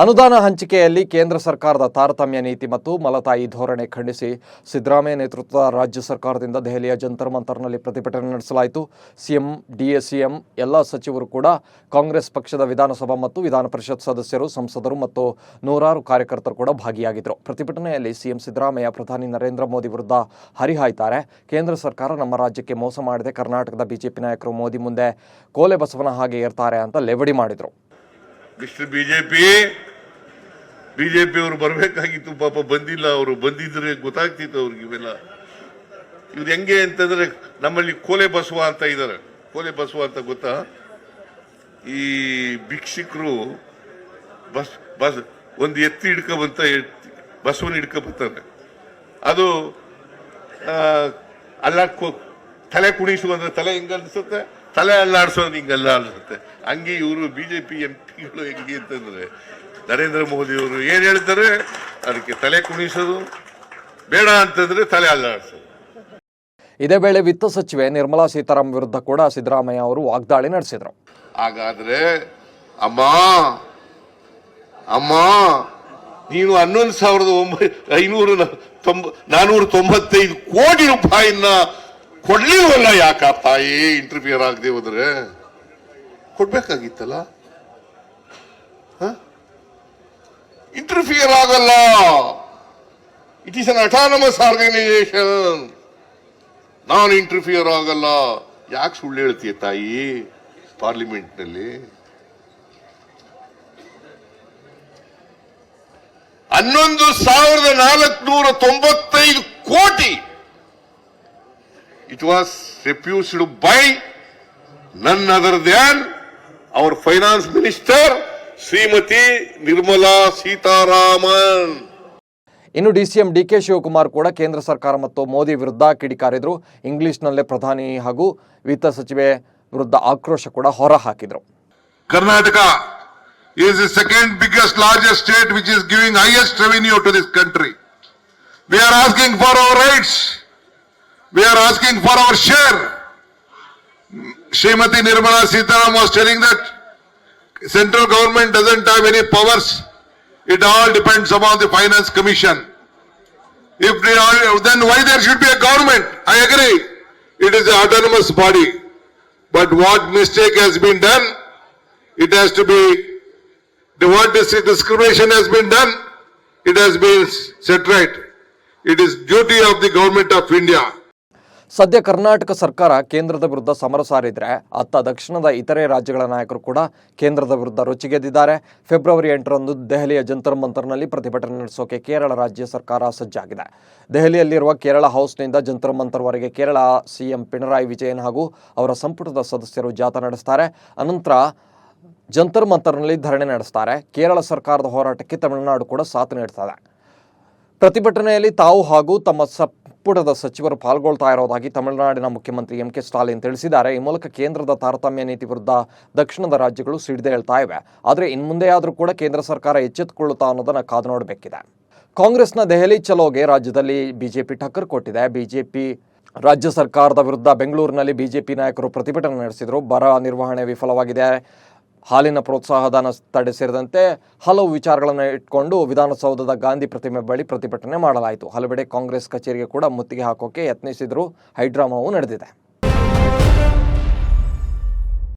ಅನುದಾನ ಹಂಚಿಕೆಯಲ್ಲಿ ಕೇಂದ್ರ ಸರ್ಕಾರದ ತಾರತಮ್ಯ ನೀತಿ ಮತ್ತು ಮಲತಾಯಿ ಧೋರಣೆ ಖಂಡಿಸಿ ಸಿದ್ದರಾಮಯ್ಯ ನೇತೃತ್ವದ ರಾಜ್ಯ ಸರ್ಕಾರದಿಂದ ದೆಹಲಿಯ ಜಂತರ್ ಮಂತರ್ನಲ್ಲಿ ಪ್ರತಿಭಟನೆ ನಡೆಸಲಾಯಿತು. ಸಿಎಂ ಡಿಎಸಿಎಂ ಎಲ್ಲ ಸಚಿವರು ಕೂಡ ಕಾಂಗ್ರೆಸ್ ಪಕ್ಷದ ವಿಧಾನಸಭಾ ಮತ್ತು ವಿಧಾನ ಪರಿಷತ್ ಸದಸ್ಯರು, ಸಂಸದರು ಮತ್ತು ನೂರಾರು ಕಾರ್ಯಕರ್ತರು ಕೂಡ ಭಾಗಿಯಾಗಿದ್ದರು. ಪ್ರತಿಭಟನೆಯಲ್ಲಿ ಸಿಎಂ ಸಿದ್ದರಾಮಯ್ಯ, ಪ್ರಧಾನಿ ನರೇಂದ್ರ ಮೋದಿ ವಿರುದ್ಧ ಹರಿಹಾಯ್ತಾರೆ. ಕೇಂದ್ರ ಸರ್ಕಾರ ನಮ್ಮ ರಾಜ್ಯಕ್ಕೆ ಮೋಸ ಮಾಡಿದೆ. ಕರ್ನಾಟಕದ ಬಿಜೆಪಿ ನಾಯಕರು ಮೋದಿ ಮುಂದೆ ಕೋಲೆ ಬಸವನ ಹಾಗೆ ಇರ್ತಾರೆ ಅಂತ ಲೆವಡಿ ಮಾಡಿದರು. ಬಿಜೆಪಿ ಅವರು ಬರಬೇಕಾಗಿತ್ತು, ಪಾಪ ಬಂದಿಲ್ಲ ಅವರು. ಬಂದಿದ್ರೆ ಗೊತ್ತಾಗ್ತಿತ್ತು ಅವ್ರಿಗೆ ಇವೆಲ್ಲ. ಇವ್ರು ಹೆಂಗೆ ಅಂತಂದ್ರೆ ನಮ್ಮಲ್ಲಿ ಕೋಲೆ ಬಸವ ಅಂತ ಇದ್ದಾರೆ ಕೋಲೆ ಬಸವ ಅಂತ ಗೊತ್ತಾ? ಈ ಭಿಕ್ಷಿಕರು ಬಸ್ ಬಸ್, ಒಂದು ಎತ್ತಿ ಹಿಡ್ಕೊಬಂತ ಬಸವನ ಹಿಡ್ಕೊಬರ್ತಾರೆ. ಅದು ಅಲ್ಲ ಅಲ್ಲಾಡ್ಕೋ, ತಲೆ ಕುಣಿಸು ಅಂದ್ರೆ ತಲೆ ಹಿಂಗ ಅನ್ಸುತ್ತೆ? ತಲೆ ಅಲ್ಲಾಡ್ಸೋದು ಹಿಂಗಲ್ಲ ಅನ್ಸುತ್ತೆ. ಹಂಗೆ ಇವರು ಬಿಜೆಪಿ ಎಂ ಪಿಗಳು ಹೆಂಗೆ ಅಂತಂದ್ರೆ ನರೇಂದ್ರ ಮೋದಿ ಅವರು ಏನ್ ಹೇಳ್ತಾರೆ ಅದಕ್ಕೆ ತಲೆ ಕುಣಿಸೋದು. ಬೇಡ ಅಂತಂದ್ರೆ ತಲೆ ಅಲ್ಲಾಡ್ಸೋದು. ಇದೇ ವೇಳೆ ವಿತ್ತ ಸಚಿವೆ ನಿರ್ಮಲಾ ಸೀತಾರಾಮ್ ವಿರುದ್ಧ ಕೂಡ ಸಿದ್ದರಾಮಯ್ಯ ಅವರು ವಾಗ್ದಾಳಿ ನಡೆಸಿದರು. ಹಾಗಾದ್ರೆ ಅಮ್ಮ ಅಮ್ಮ ನೀನು ಹನ್ನೊಂದು ಸಾವಿರದ ಒಂಬೈ ಐನೂರ ತೊಂಬ ನಾನೂರ ತೊಂಬತ್ತೈದು ಕೋಟಿ ರೂಪಾಯಿನ ಕೊಡ್ಲಿಲ್ವಲ್ಲ ಯಾಕ ತಾಯಿ ಇಂಟರ್ಫಿಯರ್ ಆಗದೆ ಹೋದ್ರೆ. ಕೊಡ್ಬೇಕಾಗಿತ್ತಲ್ಲ? ಇಂಟರ್ಫಿಯರ್ ಆಗಲ್ಲ. It is an autonomous organisation ನಾನು ಇಂಟರ್ಫಿಯರ್ ಆಗಲ್ಲ. ಯಾಕೆ ಸುಳ್ಳು ಹೇಳ್ತೀಯ ತಾಯಿ? ಪಾರ್ಲಿಮೆಂಟ್ನಲ್ಲಿ ಹನ್ನೊಂದು ಸಾವಿರದ ನಾಲ್ಕುನೂರ ತೊಂಬತ್ತೈದು ಕೋಟಿ. It was refused by none other than our finance minister Shrimati Nirmala Sitharaman. ಇನ್ನು ಡಿಸಿಎಂ ಡಿ ಕೆ ಶಿವಕುಮಾರ್ ಕೂಡ ಕೇಂದ್ರ ಸರ್ಕಾರ ಮತ್ತು ಮೋದಿ ವಿರುದ್ಧ ಕಿಡಿಕಾರಿದ್ರು ಇಂಗ್ಲಿಷ್ನಲ್ಲೇ ಪ್ರಧಾನಿ ಹಾಗೂ ವಿತ್ತ ಸಚಿವೆ ವಿರುದ್ಧ ಆಕ್ರೋಶ ಕೂಡ ಹೊರಹಾಕಿದ್ರು. Karnataka is the second biggest largest state which is giving highest revenue to this country we are asking for our rights we are asking for our share Shrimati Nirmala Sitharam was that central government doesn't have any powers. It all depends upon the finance commission. If they are, then why there should be a government? I agree. It is an autonomous body. But what mistake has been done? It has to be, the what dis- discrimination has been done, it has been set right. It is duty of the government of India. ಸದ್ಯ ಕರ್ನಾಟಕ ಸರ್ಕಾರ ಕೇಂದ್ರದ ವಿರುದ್ಧ ಸಮರ ಸಾರಿದ್ರೆ ಅತ್ತ ದಕ್ಷಿಣದ ಇತರೆ ರಾಜ್ಯಗಳ ನಾಯಕರು ಕೂಡ ಕೇಂದ್ರದ ವಿರುದ್ಧ ರುಚಿಗೆದ್ದಿದ್ದಾರೆ ಫೆಬ್ರವರಿ ಎಂಟರಂದು ದೆಹಲಿಯ ಜಂತರ್ ಮಂತರ್ನಲ್ಲಿ ಪ್ರತಿಭಟನೆ ನಡೆಸೋಕೆ ಕೇರಳ ರಾಜ್ಯ ಸರ್ಕಾರ ಸಜ್ಜಾಗಿದೆ. ದೆಹಲಿಯಲ್ಲಿರುವ ಕೇರಳ ಹೌಸ್ನಿಂದ ಜಂತರ್ ಮಂತರ್ವರೆಗೆ ಕೇರಳ ಸಿಎಂ ಪಿಣರಾಯಿ ವಿಜಯನ್ ಹಾಗೂ ಅವರ ಸಂಪುಟದ ಸದಸ್ಯರು ಜಾಥಾ ನಡೆಸ್ತಾರೆ. ಅನಂತರ ಜಂತರ್ ಮಂತರ್ನಲ್ಲಿ ಧರಣಿ ನಡೆಸ್ತಾರೆ. ಕೇರಳ ಸರ್ಕಾರದ ಹೋರಾಟಕ್ಕೆ ತಮಿಳುನಾಡು ಕೂಡ ಸಾಥ್ ನೀಡುತ್ತದೆ ಪ್ರತಿಭಟನೆಯಲ್ಲಿ ತಾವು ಹಾಗೂ ತಮ್ಮ ಸಂಪುಟದ ಸಚಿವರು ಪಾಲ್ಗೊಳ್ತಾ ಇರೋದಾಗಿ ತಮಿಳುನಾಡಿನ ಮುಖ್ಯಮಂತ್ರಿ ಎಂ ಕೆ ಸ್ಟಾಲಿನ್ ತಿಳಿಸಿದ್ದಾರೆ. ಈ ಮೂಲಕ ಕೇಂದ್ರದ ತಾರತಮ್ಯ ನೀತಿ ವಿರುದ್ಧ ದಕ್ಷಿಣದ ರಾಜ್ಯಗಳು ಸಿಡಿದೇ ಹೇಳ್ತಾ ಇವೆ. ಆದರೆ ಇನ್ಮುಂದೆಯಾದರೂ ಕೂಡ ಕೇಂದ್ರ ಸರ್ಕಾರ ಎಚ್ಚೆತ್ತುಕೊಳ್ಳುತ್ತಾ ಅನ್ನೋದನ್ನು ಕಾದು ನೋಡಬೇಕಿದೆ. ಕಾಂಗ್ರೆಸ್ನ ದೆಹಲಿ ಚಲೋಗೆ ರಾಜ್ಯದಲ್ಲಿ ಬಿಜೆಪಿ ಟಕ್ಕರ್ ಕೊಟ್ಟಿದೆ. ಬಿಜೆಪಿ ರಾಜ್ಯ ಸರ್ಕಾರದ ವಿರುದ್ಧ ಬೆಂಗಳೂರಿನಲ್ಲಿ ಬಿಜೆಪಿ ನಾಯಕರು ಪ್ರತಿಭಟನೆ ನಡೆಸಿದರು. ಬರ ನಿರ್ವಹಣೆ ವಿಫಲವಾಗಿದೆ. ಹಾಲಿನ ಪ್ರೋತ್ಸಾಹಧನ ತಡೆ ಸೇರಿದಂತೆ ಹಲವು ವಿಚಾರಗಳನ್ನು ಇಟ್ಕೊಂಡು ವಿಧಾನಸೌಧದ ಗಾಂಧಿ ಪ್ರತಿಮೆ ಬಳಿ ಪ್ರತಿಭಟನೆ ಮಾಡಲಾಯಿತು. ಹಲವೆಡೆ ಕಾಂಗ್ರೆಸ್ ಕಚೇರಿಗೆ ಕೂಡ ಮುತ್ತಿಗೆ ಹಾಕೋಕೆ ಯತ್ನಿಸಿದ್ರು ಹೈಡ್ರಾಮಾವು ನಡೆದಿದೆ.